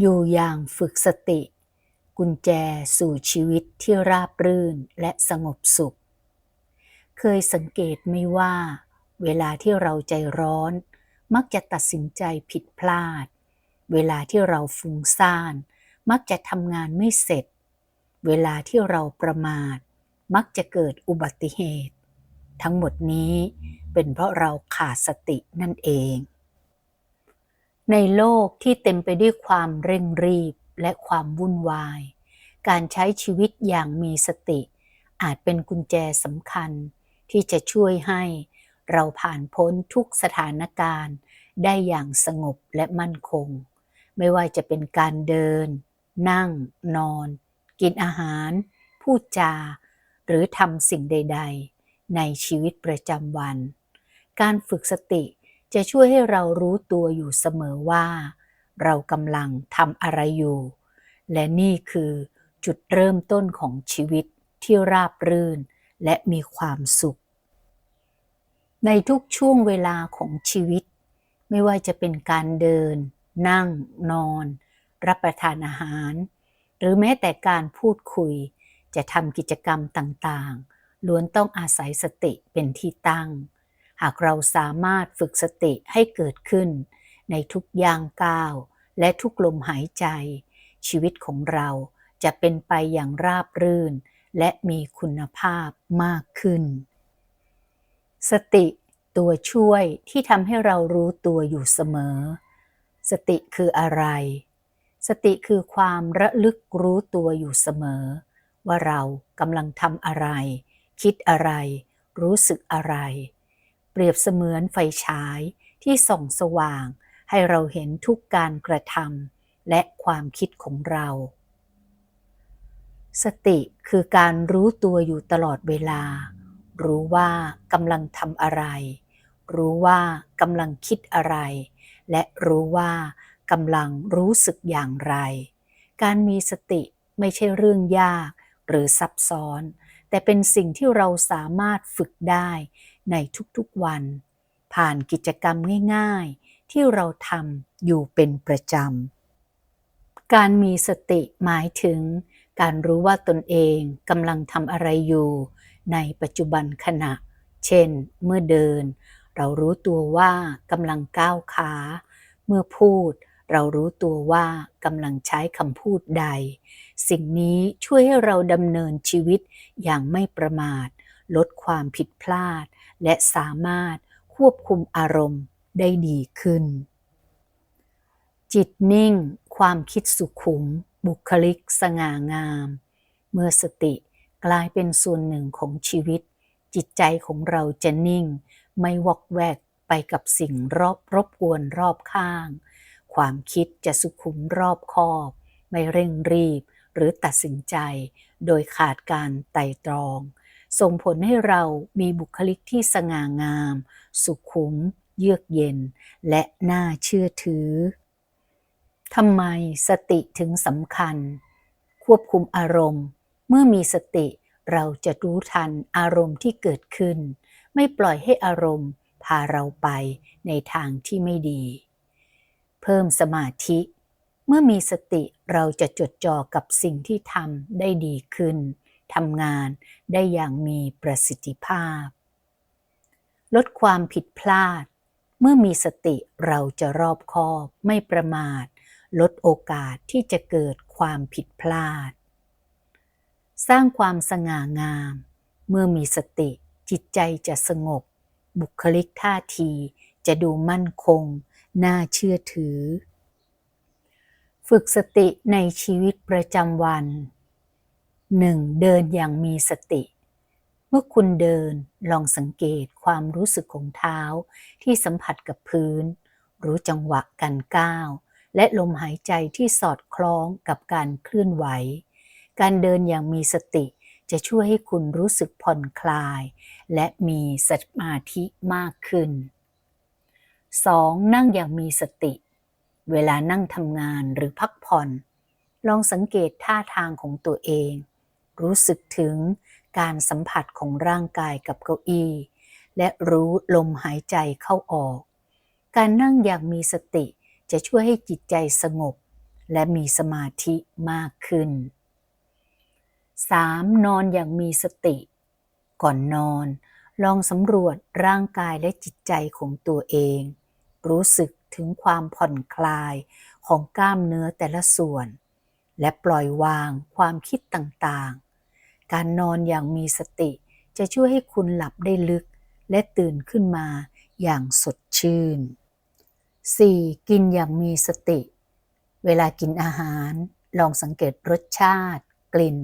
อยู่อย่างฝึกสติ กุญแจสู่ชีวิตที่ราบรื่นและสงบสุข เคยสังเกตไหม่ว่า เวลาที่เราใจร้อน มักจะตัดสินใจผิดพลาด เวลาที่เราฟุ้งซ่าน มักจะทำงานไม่เสร็จ เวลาที่เราประมาท มักจะเกิดอุบัติเหตุ ทั้งหมดนี้เป็นเพราะเราขาดสตินั่นเอง ในโลกที่เต็มไปด้วยความเร่งรีบและความวุ่นวาย การใช้ชีวิตอย่างมีสติ อาจเป็นกุญแจสำคัญ ที่จะช่วยให้เราผ่านพ้นทุกสถานการณ์ ได้อย่างสงบและมั่นคง ไม่ว่าจะเป็นการเดิน นั่ง นอน กินอาหาร พูดจา หรือทำสิ่งใด ๆ ในชีวิตประจำวัน การฝึกสติ จะช่วยให้เรารู้ตัวอยู่เสมอว่า เรากำลังทำอะไรอยู่ และนี่คือจุดเริ่มต้นของชีวิตที่ราบรื่นและมีความสุข ในทุกช่วงเวลาของชีวิต ไม่ว่าจะเป็นการเดิน นั่ง นอน รับประทานอาหาร หรือแม้แต่การพูดคุย จะทำกิจกรรมต่างๆ ล้วนต้องอาศัยสติเป็นที่ตั้ง หากเราสามารถฝึกสติให้เกิดขึ้น ในทุกย่างก้าว และทุกลมหายใจ ชีวิตของเราจะเป็นไปอย่างราบรื่น และมีคุณภาพมากขึ้น สติตัวช่วยที่ทำให้เรารู้ตัวอยู่เสมอ สติคืออะไร สติคือความระลึกรู้ตัวอยู่เสมอ ว่าเรากำลังทำอะไร คิดอะไร รู้สึกอะไร รียบเสมือนไฟฉายที่ส่องสว่าง ให้เราเห็นทุกการกระทำและความคิดของเรา สติคือการรู้ตัวอยู่ตลอดเวลา รู้ว่ากำลังทำอะไร รู้ว่ากำลังคิดอะไร และรู้ว่ากำลังรู้สึกอย่างไร การมีสติไม่ใช่เรื่องยากหรือซับซ้อน แต่เป็นสิ่งที่เราสามารถฝึกได้ ในทุกๆวัน ผ่านกิจกรรมง่ายๆ ที่เราทำอยู่เป็นประจำ การมีสติหมายถึง การรู้ว่าตนเองกำลังทำอะไรอยู่ ในปัจจุบันขณะ เช่น เมื่อเดิน เรารู้ตัวว่ากำลังก้าวขา เมื่อพูดเรารู้ตัวว่ากำลังใช้คำพูดใด สิ่งนี้ช่วยให้เราดำเนินชีวิตอย่างไม่ประมาท ลดความผิดพลาด และสามารถควบคุมอารมณ์ได้ดีขึ้น จิตนิ่ง ความคิดสุขุม บุคลิกสง่างาม เมื่อสติกลายเป็นส่วนหนึ่งของชีวิต จิตใจของเราจะนิ่ง ไม่วอกแวกไปกับสิ่งรอบรบกวนรอบข้าง ความคิดจะสุขุมรอบคอบ ไม่เร่งรีบหรือตัดสินใจ โดยขาดการไต่ตรอง ส่งผลให้เรามีบุคลิกที่สง่างาม สุขุม เยือกเย็น และน่าเชื่อถือ ทำไมสติถึงสำคัญ ควบคุมอารมณ์ เมื่อมีสติเราจะรู้ทันอารมณ์ที่เกิดขึ้น ไม่ปล่อยให้อารมณ์พาเราไปในทางที่ไม่ดี เพิ่มสมาธิ เมื่อมีสติเราจะจดจ่อกับสิ่งที่ทำได้ดีขึ้น ทำงานได้อย่างมีประสิทธิภาพ ลดความผิดพลาด เมื่อมีสติเราจะรอบคอบไม่ประมาท ลดโอกาสที่จะเกิดความผิดพลาด สร้างความสง่างาม เมื่อมีสติจิตใจจะสงบ บุคลิกท่าทีจะดูมั่นคง น่าเชื่อถือ ฝึกสติในชีวิตประจำวัน 1. เดินอย่างมีสติ เมื่อคุณเดินลองสังเกตความรู้สึกของเท้าที่สัมผัสกับพื้น รู้จังหวะการก้าว และลมหายใจที่สอดคล้องกับการเคลื่อนไหว การเดินอย่างมีสติจะช่วยให้คุณรู้สึกผ่อนคลาย และมีสมาธิมากขึ้น 2. นั่งอย่างมีสติ เวลานั่งทำงานหรือพักผ่อน ลองสังเกตท่าทางของตัวเอง รู้สึกถึงการสัมผัสของร่างกายกับเก้าอี้ และรู้ลมหายใจเข้าออก การนั่งอย่างมีสติจะช่วยให้จิตใจสงบ และมีสมาธิมากขึ้น 3. นอนอย่างมีสติ ก่อนนอน ลองสำรวจร่างกายและจิตใจของตัวเอง รู้สึกถึงความผ่อนคลายของกล้ามเนื้อแต่ละส่วน และปล่อยวางความคิดต่างๆ การนอนอย่างมีสติ จะช่วยให้คุณหลับได้ลึก และตื่นขึ้นมาอย่างสดชื่น 4. กินอย่างมีสติ เวลากินอาหาร ลองสังเกตรสชาติ กลิ่น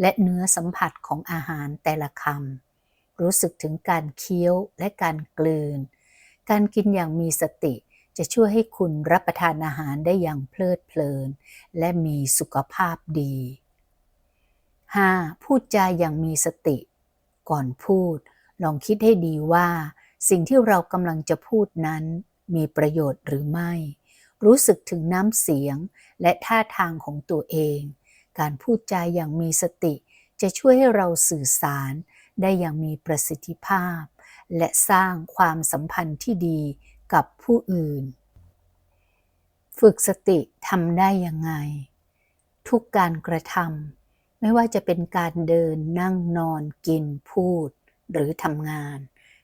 และเนื้อสัมผัสของอาหารแต่ละคำรู้สึกถึงการเคี้ยวและการกลืน การกินอย่างมีสติจะช่วยให้คุณรับประทานอาหารได้อย่างเพลิดเพลิน และมีสุขภาพดี 5. พูดจาอย่างมีสติ ก่อนพูด ลองคิดให้ดีว่า สิ่งที่เรากำลังจะพูดนั้น มีประโยชน์หรือไม่ รู้สึกถึงน้ำเสียงและท่าทางของตัวเอง การพูดจาอย่างมีสติ จะช่วยให้เราสื่อสารได้อย่างมีประสิทธิภาพ และสร้างความสัมพันธ์ที่ดีกับผู้อื่น ฝึกสติทำได้ยังไง ทุกการกระทำ ไม่ว่าจะเป็นการเดินนั่งนอนกินพูด หรือทำงาน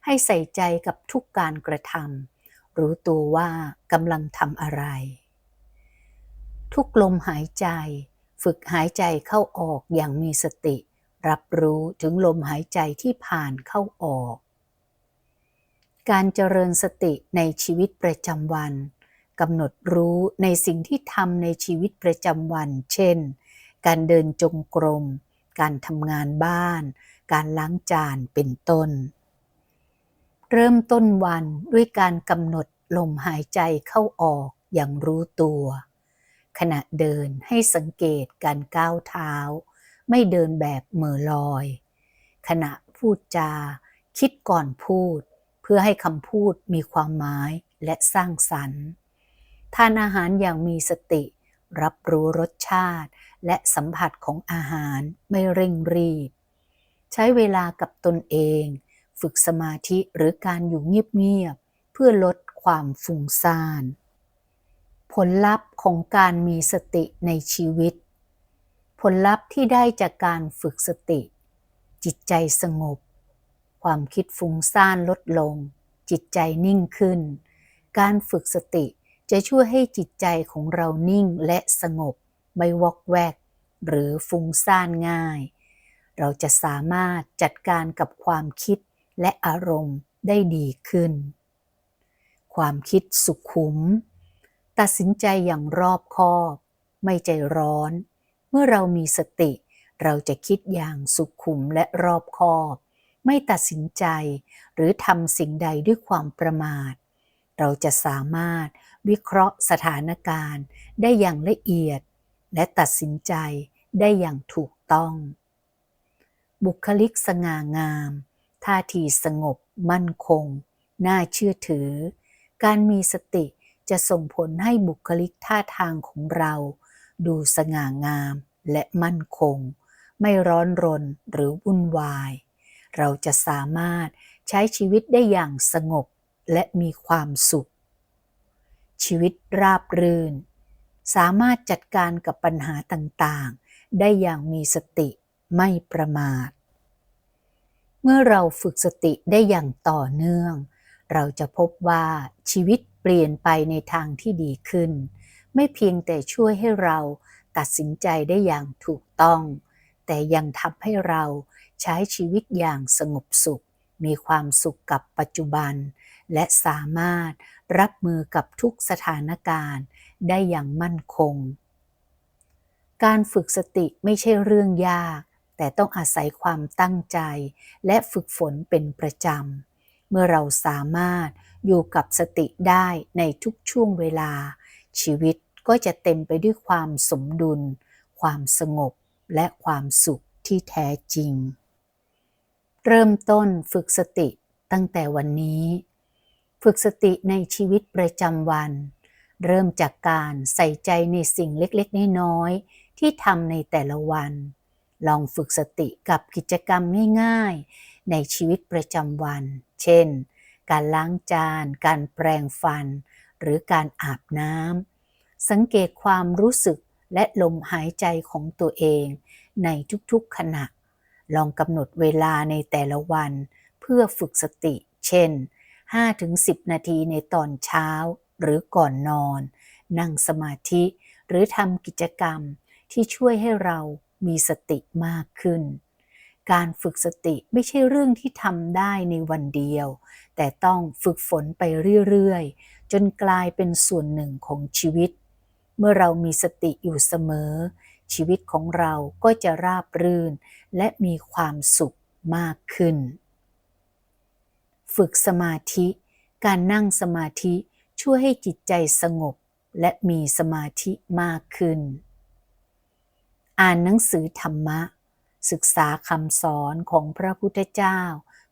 ให้ใส่ใจกับทุกการกระทำรู้ตัวว่ากำลังทำอะไร ทุกลมหายใจ ฝึกหายใจเข้าออกอย่างมีสติ รับรู้ถึงลมหายใจที่ผ่านเข้าออก การเจริญสติในชีวิตประจำวันกำหนดรู้ในสิ่งที่ทำในชีวิตประจำวัน เช่น การเดินจงกรม การทำงานบ้าน การล้างจานเป็นต้น เริ่มต้นวันด้วยการกำหนดลมหายใจเข้าออกอย่างรู้ตัว ขณะเดินให้สังเกตการก้าวเท้า ไม่เดินแบบเมื่อลอย ขณะพูดจา คิดก่อนพูด เพื่อให้คำพูดมีความหมายและสร้างสรรค์ ทานอาหารอย่างมีสติ รับรู้รสชาติ และสัมผัสของอาหารไม่เร่งรีบ ใช้เวลากับตนเอง ฝึกสมาธิหรือการอยู่เงียบๆเพื่อลดความฟุ้งซ่าน ผลลัพธ์ของการมีสติในชีวิต ผลลัพธ์ที่ได้จากการฝึกสติ จิตใจสงบ ความคิดฟุ้งซ่านลดลง จิตใจนิ่งขึ้น การฝึกสติจะช่วยให้จิตใจของเรานิ่งและสงบ ไม่วอกแวก หรือฟุ้งซ่านง่าย เราจะสามารถจัดการกับความคิดและอารมณ์ได้ดีขึ้น ความคิดสุขุม ตัดสินใจอย่างรอบคอบ ไม่ใจร้อน เมื่อเรามีสติ เราจะคิดอย่างสุขุมและรอบคอบ ไม่ตัดสินใจ หรือทำสิ่งใดด้วยความประมาท เราจะสามารถวิเคราะห์สถานการณ์ได้อย่างละเอียด และตัดสินใจได้อย่างถูกต้อง บุคลิกสง่างาม ท่าทีสงบ มั่นคง น่าเชื่อถือ การมีสติจะส่งผลให้บุคลิกท่าทางของเรา ดูสง่างามและมั่นคง ไม่ร้อนรนหรือวุ่นวาย เราจะสามารถใช้ชีวิตได้อย่างสงบและมีความสุข ชีวิตราบรื่น สามารถจัดการกับปัญหาต่างๆ ได้อย่างมีสติไม่ประมาท เมื่อเราฝึกสติได้อย่างต่อเนื่อง เราจะพบว่าชีวิตเปลี่ยนไปในทางที่ดีขึ้น ไม่เพียงแต่ช่วยให้เราตัดสินใจได้อย่างถูกต้อง แต่ยังทำให้เราใช้ชีวิตอย่างสงบสุข มีความสุขกับปัจจุบัน และสามารถ รับมือกับทุกสถานการณ์ได้อย่างมั่นคง การฝึกสติไม่ใช่เรื่องยาก แต่ต้องอาศัยความตั้งใจ และฝึกฝนเป็นประจำ เมื่อเราสามารถอยู่กับสติได้ในทุกช่วงเวลา ชีวิตก็จะเต็มไปด้วยความสมดุล ความสงบและความสุขที่แท้จริง เริ่มต้นฝึกสติตั้งแต่วันนี้ ฝึกสติในชีวิตประจำวัน เริ่มจากการใส่ใจในสิ่งเล็กๆ น้อยๆ ที่ทำในแต่ละวัน ลองฝึกสติกับกิจกรรมง่ายๆ ในชีวิตประจำวัน เช่น การล้างจาน การแปรงฟัน หรือการอาบน้ำ สังเกตความรู้สึกและลมหายใจของตัวเองในทุกๆขณะ ลองกำหนดเวลาในแต่ละวัน เพื่อฝึกสติ เช่น 5-10 นาทีในตอนเช้าหรือก่อนนอน นั่งสมาธิหรือทำกิจกรรมที่ช่วยให้เรามีสติมากขึ้น การฝึกสติไม่ใช่เรื่องที่ทำได้ในวันเดียว แต่ต้องฝึกฝนไปเรื่อยๆ จนกลายเป็นส่วนหนึ่งของชีวิต เมื่อเรามีสติอยู่เสมอ ชีวิตของเราก็จะราบรื่น และมีความสุขมากขึ้น ฝึกสมาธิ การนั่งสมาธิช่วยให้จิตใจสงบและมีสมาธิมากขึ้น อ่านหนังสือธรรมะ ศึกษาคำสอนของพระพุทธเจ้า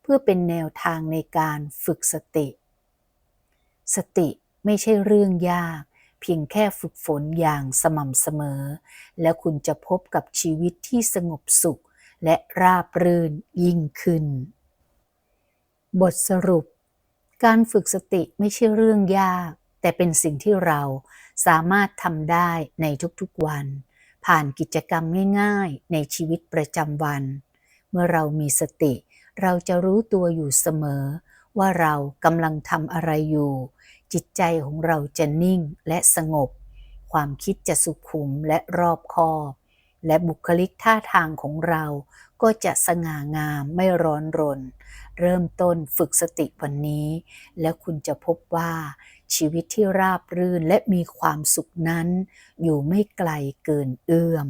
เพื่อเป็นแนวทางในการฝึกสติ สติไม่ใช่เรื่องยาก เพียงแค่ฝึกฝนอย่างสม่ำเสมอ แล้วคุณจะพบกับชีวิตที่สงบสุขและราบรื่นยิ่งขึ้น บทสรุป การฝึกสติไม่ใช่เรื่องยาก แต่เป็นสิ่งที่เราสามารถทำได้ในทุกๆวัน ผ่านกิจกรรมง่ายๆ ในชีวิตประจำวัน เมื่อเรามีสติ เราจะรู้ตัวอยู่เสมอ ว่าเรากำลังทำอะไรอยู่ จิตใจของเราจะนิ่งและสงบ ความคิดจะสุขุมและรอบคอบและบุคลิกท่าทางของเราก็จะสง่างามไม่ร้อนรน เริ่มต้นฝึกสติวันนี้ และคุณจะพบว่าชีวิตที่ราบรื่นและมีความสุขนั้น อยู่ไม่ไกลเกินเอื้อม